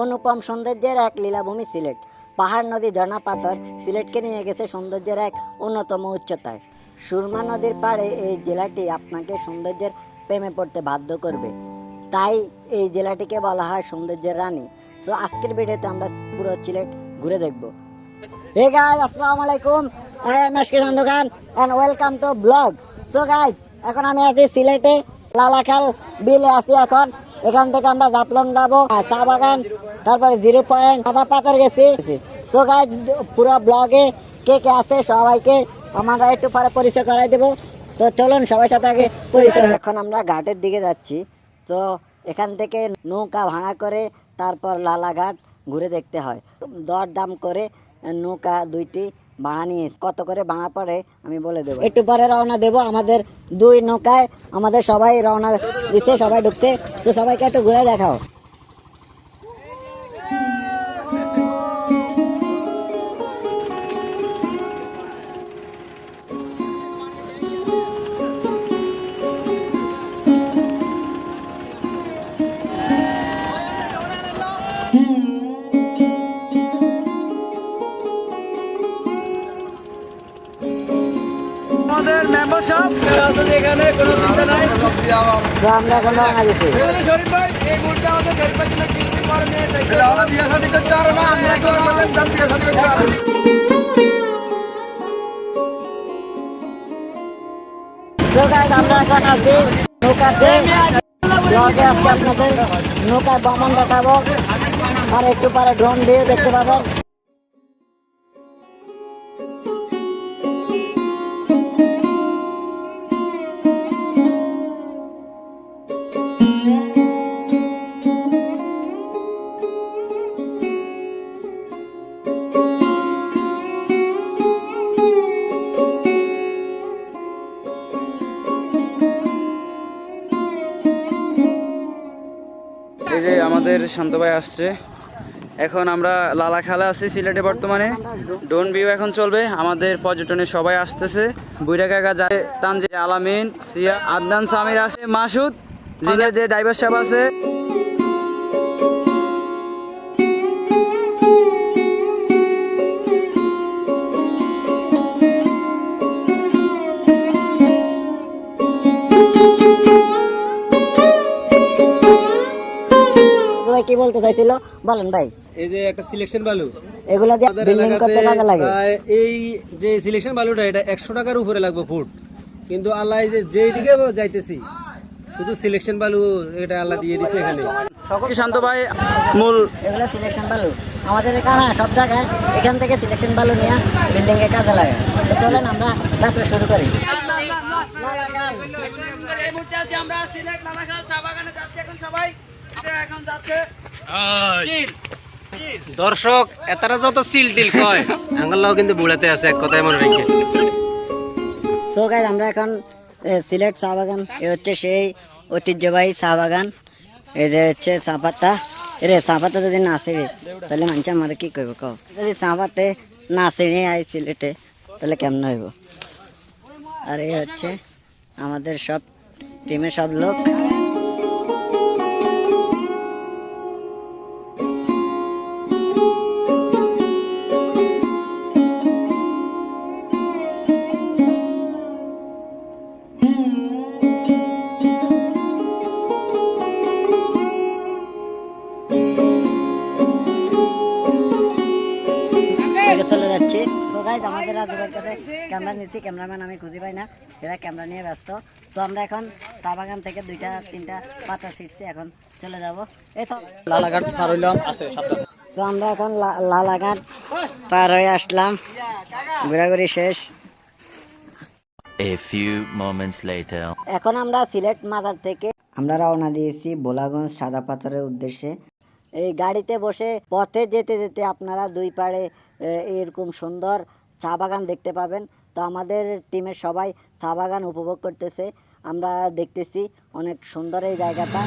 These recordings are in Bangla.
অনুপম সৌন্দর্যের এক লীলাভূমি সিলেট। পাহাড় নদী ঝর্ণা পাথর সিলেটকে নিয়ে গেছে সৌন্দর্যের এক অন্যতম উচ্চতায়। সুরমা নদীর পাড়ে এই জেলাটি আপনাকে সৌন্দর্যের প্রেমে পড়তে বাধ্য করবে। তাই এই জেলাটিকে বলা হয় সৌন্দর্যের রানী। সো আজকের ভিডিওতে আমরা পুরো সিলেট ঘুরে দেখব। হে গাইস আসসালামু আলাইকুম। I am S SK Khan and welcome to blog so guys এখন আমি আছি সিলেটে। লালাখাল বিলে আছি এখন। এখান থেকে আমরা জাপলং যাব চা বাগান, তারপরে জিরো পয়েন্ট, সাদা পাথর গেছি। তো গাইস পুরো ব্লগে কে কে আছে সবাইকে আমরা একটু পরে পরিচয় করাই দেবো। তো চলুন সবাই সাথে আগে পরিচয় এখন আমরা ঘাটের দিকে যাচ্ছি। তো এখান থেকে নৌকা ভাড়া করে তারপর লালাঘাট ঘুরে দেখতে হয়। দর দাম করে নৌকা দুইটি ভাড়া নিয়ে কত করে ভাড়া পড়ে আমি বলে দেবো। একটু পরে রওনা দেবো আমাদের দুই নৌকায়। আমাদের সবাই রওনা দিচ্ছে, সবাই ঢুকছে। তো সবাইকে একটু ঘুরে দেখাও। আমরা এখন রওনা দিচ্ছি। আমাদের শরীফ ভাই এই মুহূর্তে আমাদের শরীফ ভাই জন্য কিছু পরে নিয়ে বিয়ে শাদী করতে পারব না আমরা এখন আমাদের বিয়ে শাদী করতে পারব তো guys, আমরা এখন আছি নৌকাতে ব্লগে আজকে আপনাদের নৌকায় ভ্রমণ দেখাবো। আর একটু পরে ড্রোন দিয়ে দেখতে পাবেন যে আমাদের শান্ত ভাই আসছে। এখন আমরা লালা খেলা আছি সিলেটে বর্তমানে। ডোন ভিউ এখন চলবে। আমাদের পর্যটনে সবাই আসতেছে। বুইরা যায় তানজে আলামিন, সিয়া, আদনান, সামির আসে মাসুদ যিনি যে ড্রাইভার সাহেব আছে। চাইছিল বলেন ভাই। এই যে একটা সিলেকশন বালু। এগুলো দিয়ে বিল্ডিং করতে কাজে লাগে। এই যে সিলেকশন বালুটা এটা একশো টাকার উপরে লাগবে ফুট। কিন্তু আল্লাহ এই যে যেই দিকে যাইতেছি শুধু সিলেকশন বালু এটা আল্লাহ দিয়ে দিছে এখানে। কি শান্ত ভাই মূল এগুলো সিলেকশন বালু। আমাদের এখানে সব জায়গায় এখান থেকে সিলেকশন বালু নিয়ে বিল্ডিং এ কাজে লাগে। চলেন আমরা যাত্রা শুরু করি। এই মুহূর্তে আছি আমরা সিলেট লালাখাল চা বাগানে যাচ্ছি এখন সবাই। এখন যাচ্ছে দর্শক এতারা যত সিল টিল কয় আঙ্গাল্লাহ কিন্তু বুড়াতে আছে এক কথায় মনে রেখে। সো গাইজ আমরা এখন সিলেট চা বাগান এ হচ্ছে সেই ঐতিহ্যবাহী চা বাগান। এই যে হচ্ছে চা পাতা। রে চা পাতা যদি না আসে তাহলে মানুষ আমার কি করব কও? যদি চা পাতে না আসেনি আই সিলেটে তাহলে কেমন হইব? আর এই হচ্ছে আমাদের সব টিমের সব লোক। গাইজ আমাদের রাজুকের কাছে ক্যামেরা নিচ্ছি ক্যামেরাম্যান আমি খুঁজে পাই না এরা ক্যামেরা নিয়ে ব্যস্ত। তো আমরা এখন চা বাগান থেকে দুইটা তিনটা পাতা ছিটছি এখন চলে যাব। এই তো। লালাঘাট পার হইলাম আসতে তো আমরা এখন লালাঘাট পার হয়ে আসলাম। ঘোরাঘুরি শেষ। A few moments later. এখন আমরা সিলেট মাজার থেকে আমরা রওনা দিয়েছি বোলাগঞ্জ সাদা পাথরের উদ্দেশ্যে। এই গাড়িতে বসে পথে যেতে যেতে আপনারা দুই পাড়ে এরকম সুন্দর চা বাগান দেখতে পাবেন। তো আমাদের টিমের সবাই চা বাগান উপভোগ করতেছে। আমরা দেখতেছি অনেক সুন্দর এই জায়গাটা।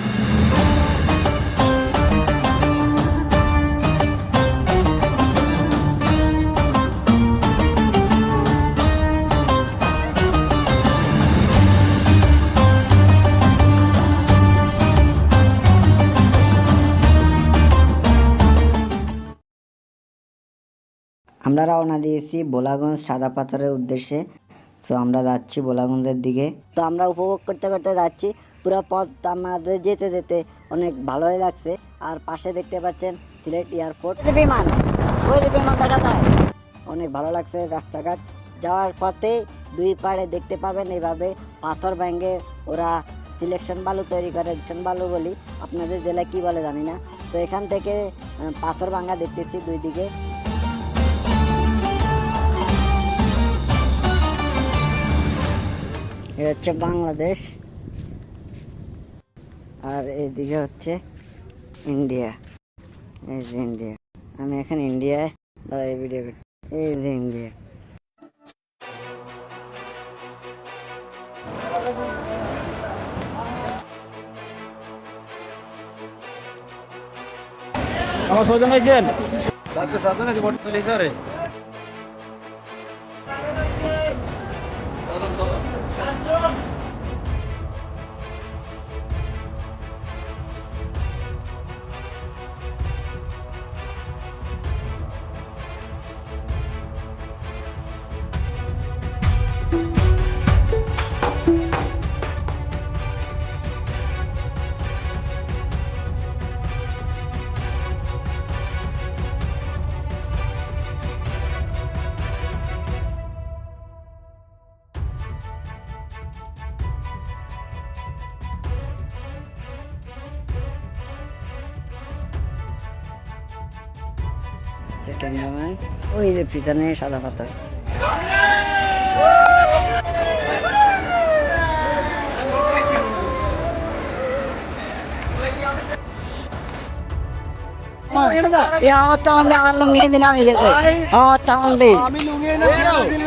আমরা রওনা দিয়েছি বোলাগঞ্জ সাদা পাথরের উদ্দেশ্যে। তো আমরা যাচ্ছি বোলাগঞ্জের দিকে। তো আমরা উপভোগ করতে করতে যাচ্ছি। পুরো পথ আমাদের যেতে যেতে অনেক ভালোই লাগছে। আর পাশে দেখতে পাচ্ছেন সিলেট এয়ারপোর্ট। বিমান বিমান দেখা যায়। অনেক ভালো লাগছে রাস্তাঘাট। যাওয়ার পথে দুই পাড়ে দেখতে পাবেন এইভাবে পাথর ভেঙে ওরা সিলেকশন বালু তৈরি করে সিলেকশন বালু বলি। আপনাদের জেলায় কি বলে জানি না। তো এখান থেকে পাথর ভাঙা দেখতেছি দুই দিকে। এ হচ্ছে বাংলাদেশ। আর এদিকে হচ্ছে ইন্ডিয়া। এই যে ইন্ডিয়া। আমি এখন ইন্ডিয়ায় দাঁড়া এই ভিডিও এই যে ইন্ডিয়া। আমার ছজন হয়েছেন সাতজন আছে মোট চল্লিশ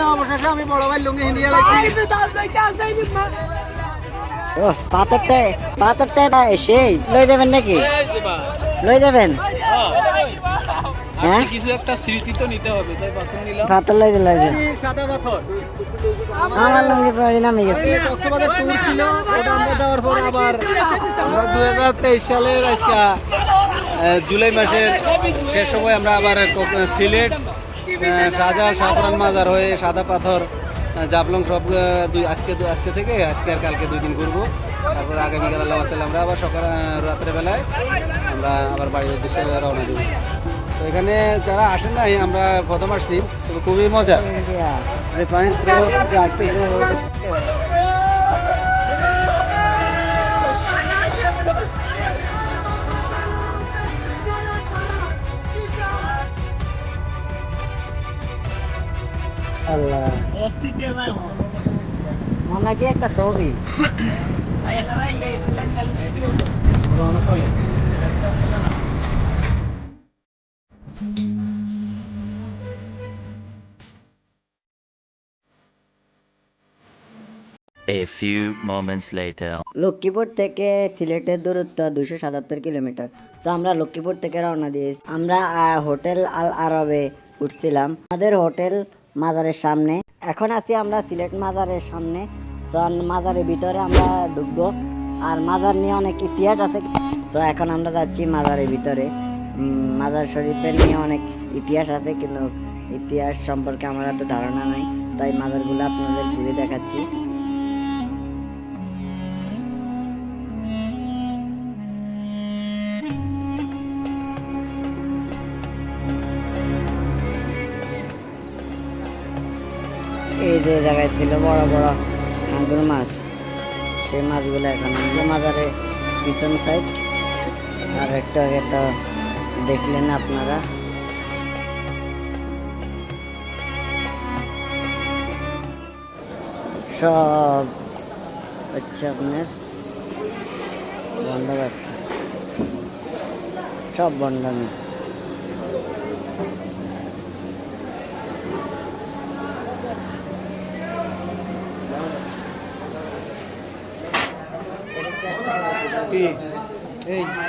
অবশেষে আমি বড় ভাই লুঙ্গি হিন্দিয়া লাগছি পাথরটা পাথরটা সেই লই যাবেন নাকি? লই যাবেন? হ্যাঁ? কিছু একটা স্মৃতি তো নিতে হবে তাই নিলাম। পাথর সাদা পাথর। আমার লুঙ্গি পরে নামে গেছে। কক্সবাজার ট্যুর ছিল ওটা আমরা দেওয়ার পর আবার আমরা দুই হাজার তেইশ সালের আজকে জুলাই মাসের শেষ সময় আমরা আবার সিলেট শাহজাহান শাহপুরান মাজার হয়ে সাদা পাথর জাবলং সব দুই আজকে দু- আজকে থেকে আজকে আর কালকে দুই দিন ঘুরবো। তারপর আগামীকাল আল্লাহ আমরা আবার সকাল রাত্রেবেলায় আমরা আবার বাড়ির উদ্দেশ্যে রওনা দেবো। এখানে যারা আসেন নাই আমরা প্রথম আসছি। খুবই মজা। মনে কি একটা ছবি। A few moments later. Lakshmipur থেকে সিলেটের দূরত্ব দুশো সাতাত্তর কিলোমিটার। তো আমরা লক্ষ্মীপুর থেকে রওনা দিয়েছি আমরা হোটেল আল আরবে উঠছিলাম। আমাদের হোটেল মাজারের সামনে। এখন আছি আমরা সিলেট মাজারের সামনে। মাজারের ভিতরে আমরা ঢুকবো। আর মাজার নিয়ে অনেক ইতিহাস আছে। তো এখন আমরা যাচ্ছি মাজারের ভিতরে। মাজার শরীফের নিয়ে অনেক ইতিহাস আছে, কিন্তু ইতিহাস সম্পর্কে আমার এত ধারণা নাই। তাই মাজারগুলো আপনাদের ঘুরে দেখাচ্ছি। এই যে জায়গায় ছিল বড় বড় মাগুর মাছ, সেই মাছগুলো এখন যে মাজারে পিছন সাইড আর একটা আগে তো দেখলেন আপনারা। সব হচ্ছে আপনার বন্ধ সব Hey. Hey.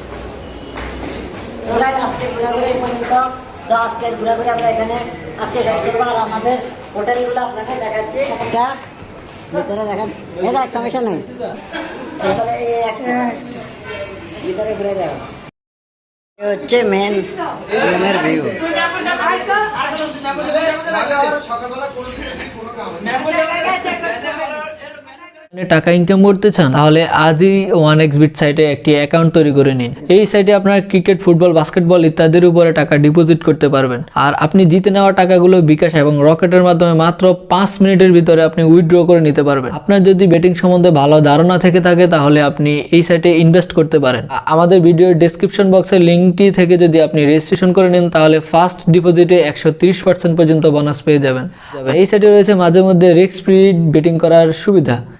তো আজকে ঘোরাঘুরি পর্যন্ত। তো আজকের ঘোরাঘুরি আমরা এখানে আজকে শেষ করব। আর আমাদের হোটেলগুলো আপনাকে দেখাচ্ছি। একটা। ভিতরে দেখান। দেখ সমস্যা নেই। ভিতরে এই একটা। ভিতরে ঘুরে দেখ। হচ্ছে মেন রুমের ভিউ আপনি টাকা ইনকাম করতে চান, তাহলে আজই ওয়ান এক্স বিট সাইটে একটি অ্যাকাউন্ট তৈরি করে নিন। এই সাইটে আপনারা ক্রিকেট ফুটবল বাস্কেটবল ইত্যাদির উপরে টাকা ডিপোজিট করতে পারবেন। আর আপনি জিতে নেওয়া টাকাগুলো বিকাশ এবং রকেটের মাধ্যমে মাত্র পাঁচ মিনিটের ভিতরে আপনি উইথড্র করে নিতে পারবেন। আপনার যদি বেটিং সম্বন্ধে ভালো ধারণা থেকে থাকে, তাহলে আপনি এই সাইটে ইনভেস্ট করতে পারেন। আমাদের ভিডিওর ডেসক্রিপশন বক্সের লিঙ্কটি থেকে যদি আপনি রেজিস্ট্রেশন করে নেন, তাহলে ফার্স্ট ডিপোজিটে একশো পর্যন্ত বোনাস পেয়ে যাবেন। এই সাইটে রয়েছে মাঝে মধ্যে রিস্ক ফ্রি বেটিং করার সুবিধা।